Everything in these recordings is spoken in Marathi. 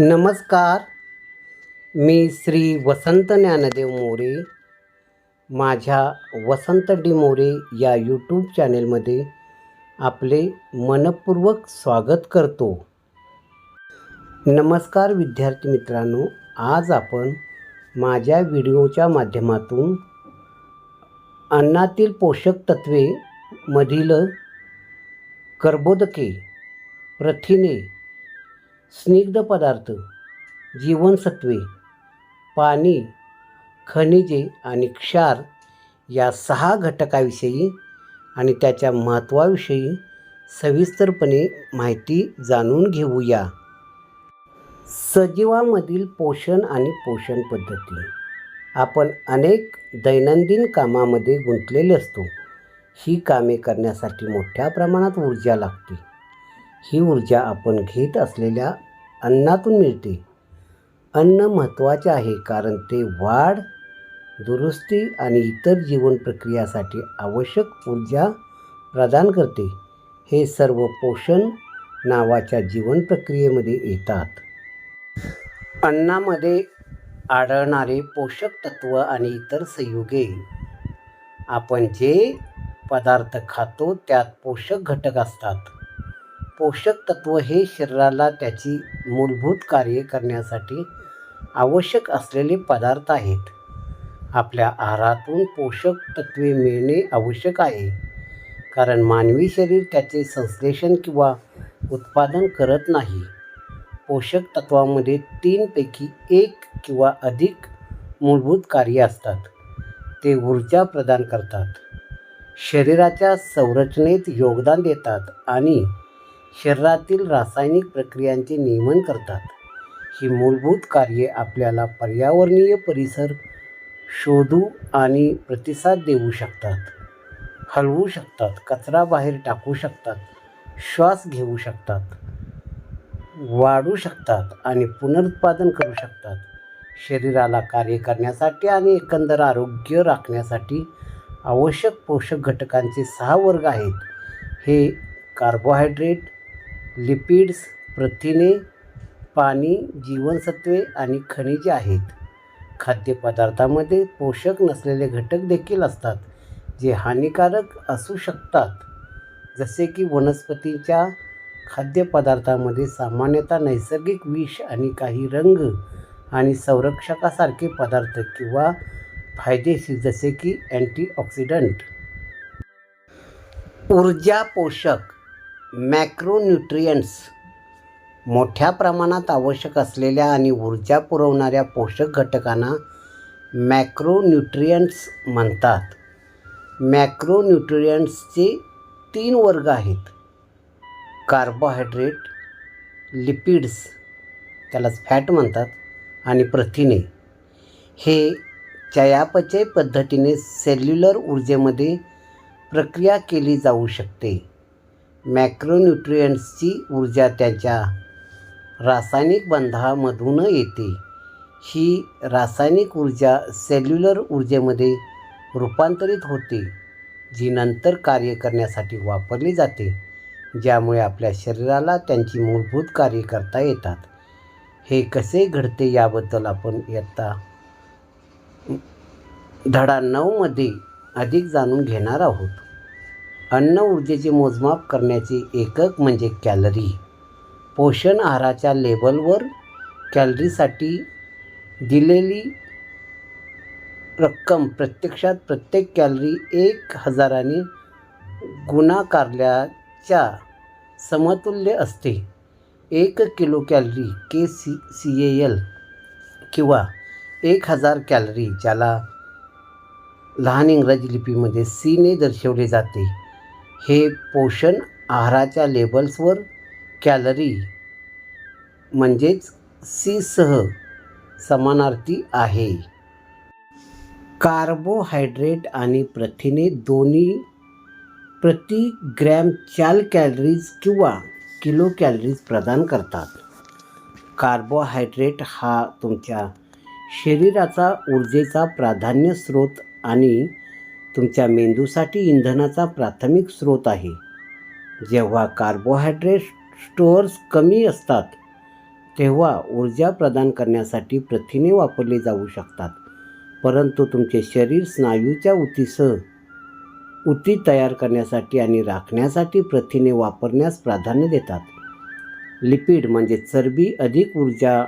नमस्कार. मी श्री वसंत ज्ञानदेव मोरे. माझ्या वसंत डी मोरे या यूट्यूब चॅनेलमध्ये आपले मनपूर्वक स्वागत करतो. नमस्कार विद्यार्थी मित्रांनो. आज आपण माझ्या व्हिडिओच्या माध्यमातून अन्नातील पोषक तत्वे मधील कर्बोदके प्रथिने स्निग्ध पदार्थ जीवनसत्वे पाणी खनिजे आणि क्षार या सहा घटकाविषयी आणि त्याच्या महत्त्वाविषयी सविस्तरपणे माहिती जाणून घेऊया. सजीवामधील पोषण आणि पोषण पद्धती. आपण अनेक दैनंदिन कामामध्ये गुंतलेले असतो. ही कामे करण्यासाठी मोठ्या प्रमाणात ऊर्जा लागते. ही ऊर्जा आपण घेत असलेल्या अन्नातून मिळते. अन्न महत्त्वाचे आहे कारण ते वाढ दुरुस्ती आणि इतर जीवन प्रक्रियासाठी आवश्यक ऊर्जा प्रदान करते. हे सर्व पोषण नावाच्या जीवन प्रक्रियेमध्ये येतात. अन्नामध्ये आढळणारे पोषक तत्व आणि इतर संयुगे. आपण जे पदार्थ खातो त्यात पोषक घटक असतात. पोषक तत्व हे शरीराला त्याची मूलभूत कार्ये करण्यासाठी आवश्यक असलेले पदार्थ आहेत. आपल्या आहारातून पोषक तत्वे मिळणे आवश्यक आहे. कारण मानवी शरीर त्याचे संश्लेषण किंवा उत्पादन करत नाही. पोषक तत्वामध्ये तीनपैकी एक किंवा अधिक मूलभूत कार्ये असतात. ते ऊर्जा प्रदान करतात. शरीराच्या संरचनेत योगदान देतात आणि शरीरातील रासायनिक प्रक्रियांचे नियमन करतात. ही मूलभूत कार्ये आपल्याला पर्यावरणीय परिसर शोधू आणि प्रतिसाद देऊ शकतात. हलवू शकतात कचरा बाहेर टाकू शकतात श्वास घेऊ शकतात वाढू शकतात आणि पुनरुत्पादन करू शकतात. शरीराला कार्य करण्यासाठी आणि एकंदर आरोग्य राखण्यासाठी आवश्यक पोषक घटकांचे सहा वर्ग आहेत. हे कार्बोहायड्रेट लिपिड्स प्रथिने पाणी जीवनसत्वे आणि खनिजे आहेत. खाद्यपदार्थामध्ये पोषक नसलेले घटक देखील असतात जे हानिकारक असू शकतात. जसे की वनस्पतीच्या खाद्यपदार्थामध्ये सामान्यतः नैसर्गिक विष आणि काही रंग आणि संरक्षकासारखे पदार्थ किंवा फायदेशीर जसे की अँटीऑक्सिडंट. ऊर्जा पोषक मॅक्रोन्यूट्रियंट्स मोठ्या प्रमाणात आवश्यक असलेल्या आणि ऊर्जा पुरवणाऱ्या पोषक घटकांना मॅक्रोन्यूट्रियंट्स म्हणतात. मॅक्रोन्यूट्रियंट्सचे तीन वर्ग आहेत. कार्बोहायड्रेट लिपिड्स त्यालाच फॅट म्हणतात आणि प्रथिने. हे चयापचय पद्धतीने सेल्युलर ऊर्जेमध्ये प्रक्रिया केली जाऊ शकते. मॅक्रोन्यूट्रियंट्सची ऊर्जा त्याच्या रासायनिक बंधामधून येते. ही रासायनिक ऊर्जा सेल्युलर ऊर्जेमध्ये रूपांतरित होते जी नंतर कार्य करण्यासाठी वापरली जाते ज्यामुळे आपल्या शरीराला त्यांची मूलभूत कार्ये करता येतात. हे कसे घडते याबद्दल आपण इयत्ता धडा नऊमध्ये अधिक जाणून घेणार आहोत. अन्न ऊर्जेचे मोजमाप करण्याचे एकक म्हणजे कॅलरी. पोषण आहाराच्या लेबलवर कॅलरीसाठी दिलेली रक्कम प्रत्यक्षात प्रत्येक कॅलरी एक हजाराने गुणाकारल्याच्या समतुल्य असते. एक kilo calorie K C C A L किंवा एक हजार कॅलरी ज्याला लहान इंग्रजी लिपीमध्ये सीने दर्शवले जाते. हे पोषण आहाराच्या लेबल्सवर कॅलरी म्हणजेच सीसह समानार्थी आहे. कार्बोहायड्रेट आणि प्रथिने दोन्ही प्रति ग्रॅम चाल कॅलरीज किंवा किलो कॅलरीज प्रदान करतात. कार्बोहायड्रेट हा तुमच्या शरीराचा ऊर्जेचा प्राधान्य स्रोत आणि तुमच्या मेंदूसाठी इंधनाचा प्राथमिक स्रोत आहे. जेव्हा कार्बोहायड्रेट स्टोअर्स कमी असतात तेव्हा ऊर्जा प्रदान करण्यासाठी प्रथिने वापरली जाऊ शकतात. परंतु तुमचे शरीर स्नायूच्या ऊतीसह ऊती तयार करण्यासाठी आणि राखण्यासाठी प्रथिने वापरण्यास प्राधान्य देतात. लिपिड म्हणजे चरबी अधिक ऊर्जा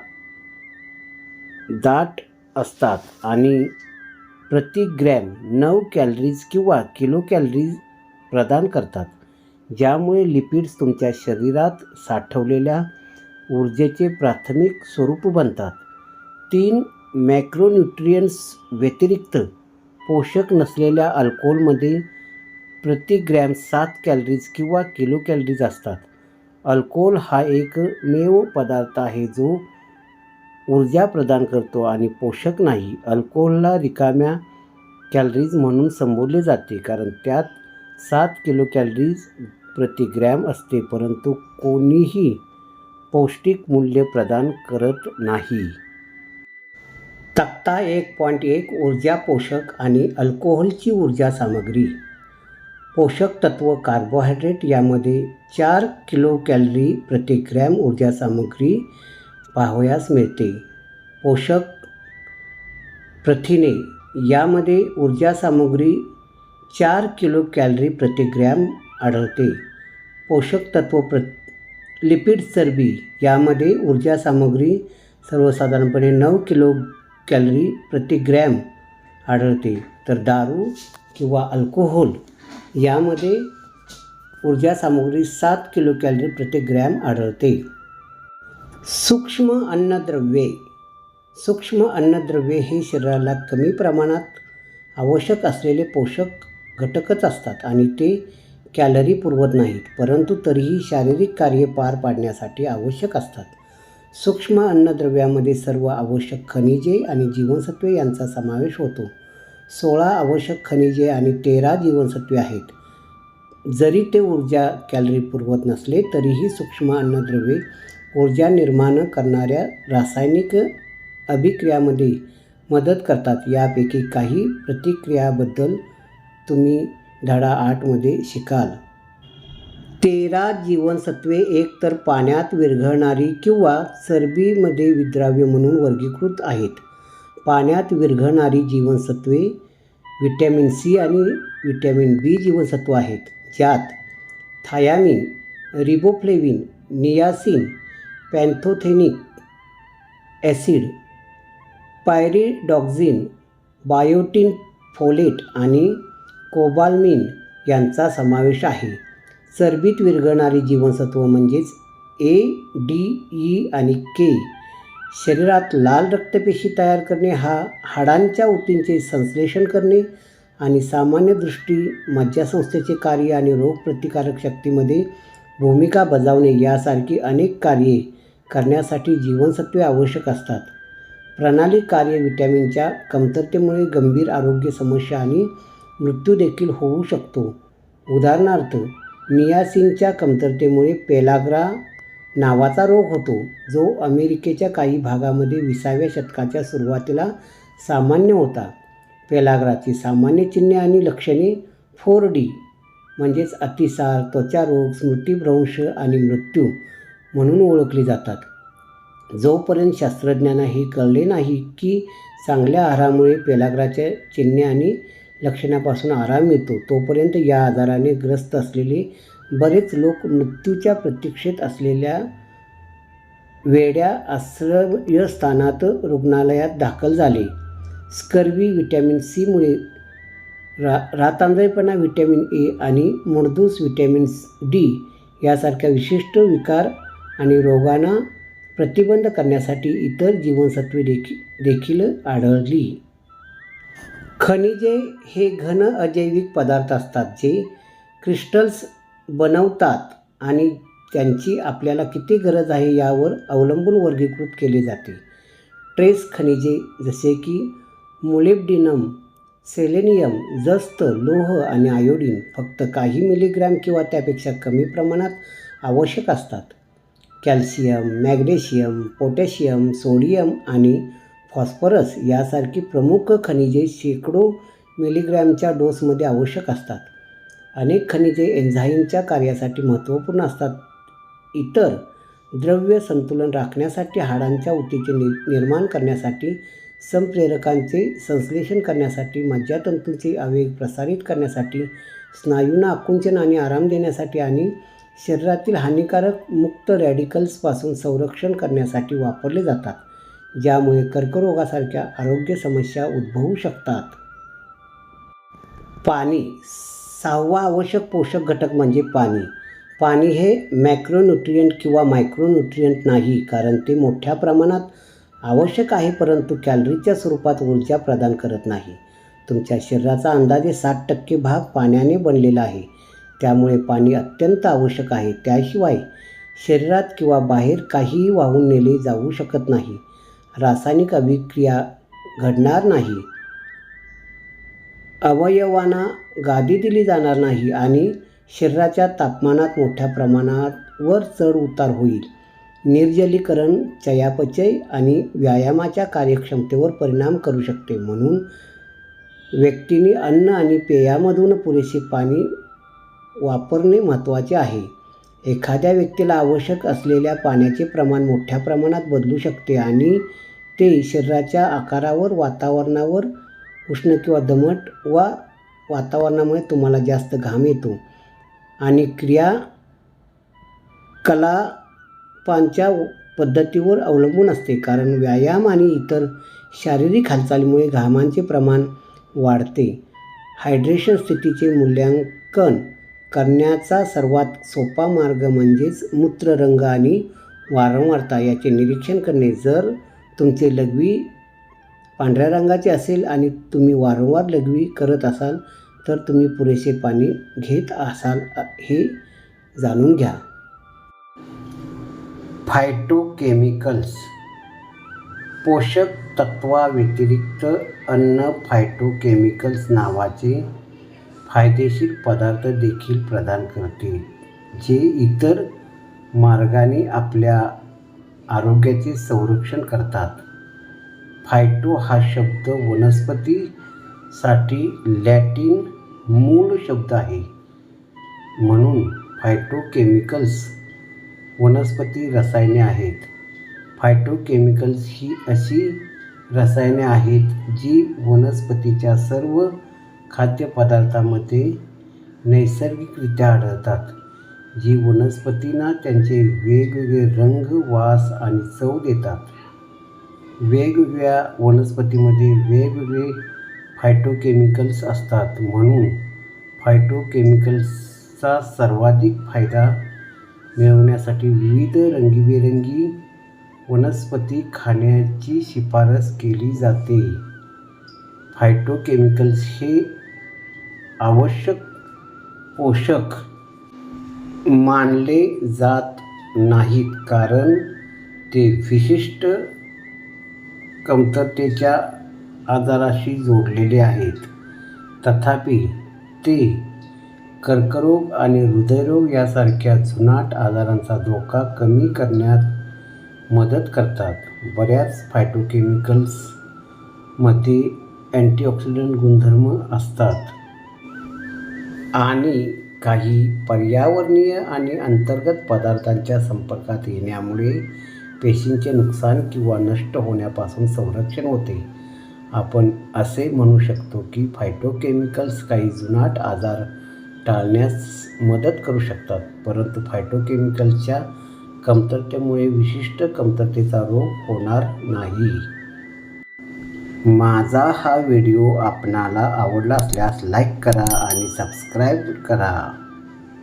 दाट असतात आणि प्रति ग्रॅम नऊ कॅलरीज किंवा किलो कॅलरीज प्रदान करतात. ज्यामुळे लिपिड्स तुमच्या शरीरात साठवलेल्या ऊर्जेचे प्राथमिक स्वरूप बनतात. तीन मॅक्रोन्युट्रियन्स व्यतिरिक्त पोषक नसलेल्या अल्कोहोलमध्ये प्रति ग्रॅम सात कॅलरीज किंवा किलो कॅलरीज असतात. अल्कोहोल हा एकमेव पदार्थ आहे जो ऊर्जा प्रदान करतो आणि पोषक नाही अल्कोहोलला रिकाम्या कॅलरीज म्हणून संबोधले जाते कारण त्यात सात किलो कॅलरीज प्रति ग्रॅम असते परंतु कोणीही पौष्टिक मूल्य प्रदान करत नाही. तक्ता एक पॉईंट एक ऊर्जा पोषक आणि अल्कोहोलची ऊर्जा सामग्री. पोषक तत्व कार्बोहायड्रेट यामध्ये चार किलो कॅलरी प्रति ग्रॅम ऊर्जा सामग्री पाहावयास मिळते. पोषक प्रथिने यामध्ये ऊर्जा सामग्री चार किलो कॅलरी प्रतिग्रॅम आढळते. पोषक तत्व प्र लिपिड चरबी यामध्ये ऊर्जा सामग्री सर्वसाधारणपणे नऊ किलो कॅलरी प्रतिग्रॅम आढळते. तर दारू किंवा अल्कोहोल यामध्ये ऊर्जा सामग्री सात किलो कॅलरी प्रतिग्रॅम आढळते. सूक्ष्म अन्नद्रव्ये. सूक्ष्म अन्नद्रव्ये हे शरीराला कमी प्रमाणात आवश्यक असलेले पोषक घटकच असतात आणि ते कॅलरी पुरवत नाहीत परंतु तरीही शारीरिक कार्ये पार पाडण्यासाठी आवश्यक असतात. सूक्ष्म अन्नद्रव्यामध्ये सर्व आवश्यक खनिजे आणि जीवनसत्वे यांचा समावेश होतो. सोळा आवश्यक खनिजे आणि तेरा जीवनसत्वे आहेत. जरी ते ऊर्जा कॅलरी पुरवत नसले तरीही सूक्ष्म अन्नद्रव्ये ऊर्जा निर्माण करणाऱ्या रासायनिक अभिक्रियामध्ये मदत करतात. यापैकी काही प्रतिक्रियाबद्दल तुम्ही धडा आठमध्ये शिकाल. तेरा जीवनसत्वे एकतर पाण्यात विरघळणारी किंवा चरबीमध्ये विद्राव्य म्हणून वर्गीकृत आहेत. पाण्यात विरघळणारी जीवनसत्वे विटॅमिन सी आणि विटॅमिन बी जीवनसत्व आहेत ज्यात thiamine riboflavin niacin pantothenic acid pyridoxine biotin folate आणि कोबाल्मिन यांचा समावेश आहे. चरबीत विरघळणारी जीवनसत्व म्हणजेच ए डी ई आणि के शरीरात लाल रक्तपेशी तयार करणे हा हाडांच्या ऊतींचे संश्लेषण करणे आणि सामान्य दृष्टी मज्जासंस्थेचे कार्य आणि रोगप्रतिकारक शक्तीमध्ये भूमिका बजावणे यासारखी अनेक कार्ये करण्यासाठी जीवनसत्वे आवश्यक असतात. प्रणाली कार्य विटॅमिनच्या कमतरतेमुळे गंभीर आरोग्य समस्या आणि मृत्यू देखील होऊ शकतो. उदाहरणार्थ नियासिनच्या कमतरतेमुळे पेलाग्रा नावाचा रोग होतो जो अमेरिकेच्या काही भागामध्ये विसाव्या शतकाच्या सुरुवातीला सामान्य होता. पेलाग्राची सामान्य चिन्हे आणि लक्षणे फोर डी म्हणजेच अतिसार त्वचारोग स्मृतिभ्रंश आणि मृत्यू म्हणून ओळखली जातात. जोपर्यंत शास्त्रज्ञांना हे कळले नाही की चांगल्या आहारामुळे पेलाग्राच्या चिन्हे आणि लक्षणापासून आराम मिळतो तोपर्यंत या आजाराने ग्रस्त असलेले बरेच लोक मृत्यूच्या प्रतीक्षेत असलेल्या वेड्या आश्रयस्थानात रुग्णालयात दाखल झाले. स्कर्वी व्हिटॅमिन सीमुळे रा रातांधळेपणा विटॅमिन ए आणि मुडदूस व्हिटॅमिन डी यासारख्या विशिष्ट विकार आणि रोगांना प्रतिबंध करण्यासाठी इतर जीवनसत्वे देखी देखील आढळली. खनिजे हे घन अजैविक पदार्थ असतात जे क्रिस्टल्स बनवतात आणि त्यांची आपल्याला किती गरज आहे यावर अवलंबून वर्गीकृत केले जाते. ट्रेस खनिजे जसे की मोलिब्डिनम सेलेनियम जस्त लोह आणि आयोडीन फक्त काही मिलीग्रॅम किंवा त्यापेक्षा कमी प्रमाणात आवश्यक असतात. कॅल्शियम मॅग्नेशियम पोटॅशियम सोडियम आणि फॉस्फरस यासारखी प्रमुख खनिजे शेकडो मिलीग्रॅमच्या डोसमध्ये आवश्यक असतात. अनेक खनिजे एन्झाईमच्या कार्यासाठी महत्त्वपूर्ण असतात. इतर द्रव्य संतुलन राखण्यासाठी हाडांच्या ऊतीचे नि निर्माण करण्यासाठी संप्रेरकांचे संश्लेषण करण्यासाठी मज्जातंतूंचे आवेग प्रसारित करण्यासाठी स्नायूंना आकुंचन आणि आराम देण्यासाठी आणि शरीरातील हानिकारक मुक्त रॅडिकल्सपासून संरक्षण करण्यासाठी वापरले जातात ज्यामुळे कर्करोगासारख्या आरोग्य समस्या उद्भवू शकतात. पाणी सहावा आवश्यक पोषक घटक म्हणजे पाणी. पाणी हे मॅक्रोन्युट्रियंट किंवा मायक्रोन्युट्रियंट नाही कारण ते मोठ्या प्रमाणात आवश्यक आहे परंतु कॅलरीच्या स्वरूपात ऊर्जा प्रदान करत नाही. तुमच्या शरीराचा अंदाजे साठ टक्के भाग पाण्याने बनलेला आहे. त्यामुळे पाणी अत्यंत आवश्यक आहे. त्याशिवाय शरीरात किंवा बाहेर काहीही वाहून नेले जाऊ शकत नाही. रासायनिक अभिक्रिया घडणार नाही. अवयवांना गादी दिली जाणार नाही आणि शरीराच्या तापमानात मोठ्या प्रमाणावर चढ उतार होईल. निर्जलीकरण चयापचय आणि व्यायामाच्या कार्यक्षमतेवर परिणाम करू शकते. म्हणून व्यक्तीने अन्न आणि पेयामधून पुरेसे पाणी वापरणे महत्त्वाचे आहे. एखाद्या व्यक्तीला आवश्यक असलेल्या पाण्याचे प्रमाण मोठ्या प्रमाणात बदलू शकते आणि ते शरीराच्या आकारावर वातावरणावर उष्ण किंवा दमट वा वातावरणामुळे तुम्हाला जास्त घाम येतो. आणि क्रिया कलापांच्या पद्धतीवर अवलंबून असते कारण व्यायाम आणि इतर शारीरिक हालचालीमुळे घामांचे प्रमाण वाढते. हायड्रेशन स्थितीचे मूल्यांकन करण्याचा सर्वात सोपा मार्ग म्हणजेच मूत्ररंग आणि वारंवारता याचे निरीक्षण करणे. जर तुमचे लघवी पांढऱ्या रंगाचे असेल आणि तुम्ही वारंवार लघवी करत असाल तर तुम्ही पुरेसे पाणी घेत असाल हे जाणून घ्या. फायटोकेमिकल्स पोषक तत्वाव्यतिरिक्त अन्न फायटोकेमिकल्स नावाचे फायदेशीर पदार्थ देखील प्रदान करते जे इतर मार्गाने आपल्या आरोग्याचे संरक्षण करतात. फायटो हा शब्द वनस्पतीसाठी लॅटिन मूळ शब्द आहे. म्हणून फायटोकेमिकल्स वनस्पती रसायने आहेत. फायटोकेमिकल्स ही अशी रसायने आहेत जी वनस्पतीच्या सर्व खाद्यपदार्थामध्ये नैसर्गिकरित्या आढळतात जी वनस्पतींना त्यांचे वेगवेगळे रंग वास आणि चव देतात. वेगवेगळ्या वनस्पतीमध्ये वेगवेगळे फायटोकेमिकल्स असतात म्हणून फायटोकेमिकल्सचा सर्वाधिक फायदा मिळवण्यासाठी विविध रंगीबेरंगी वनस्पती खाण्याची शिफारस केली जाते. फायटोकेमिकल्स हे आवश्यक पोषक मानले जात नाहीत कारण ते विशिष्ट कमतरतेच्या आजाराशी जोडलेले आहेत. तथापि ते कर्करोग आणि हृदयरोग यासारख्या जुनाट आजारांचा धोका कमी करण्यात मदत करतात. बऱ्याच फायटोकेमिकल्समध्ये अँटीऑक्सिडंट गुणधर्म असतात. आणि काही पर्यावरणीय आणि अंतर्गत पदार्थांच्या संपर्कात येण्यामुळे पेशींचे नुकसान किंवा नष्ट होण्यापासून संरक्षण होते. आपण असे म्हणू शकतो की फायटोकेमिकल्स काही जुनाट आजार टाळण्यास मदत करू शकतात परंतु फायटोकेमिकल्सच्या कमतरतेमुळे विशिष्ट कमतरतेचा रोग होणार नाही. माझा हा व्हिडिओ आपणाला आवडला असल्यास लाईक करा आणि सबस्क्राईब करा.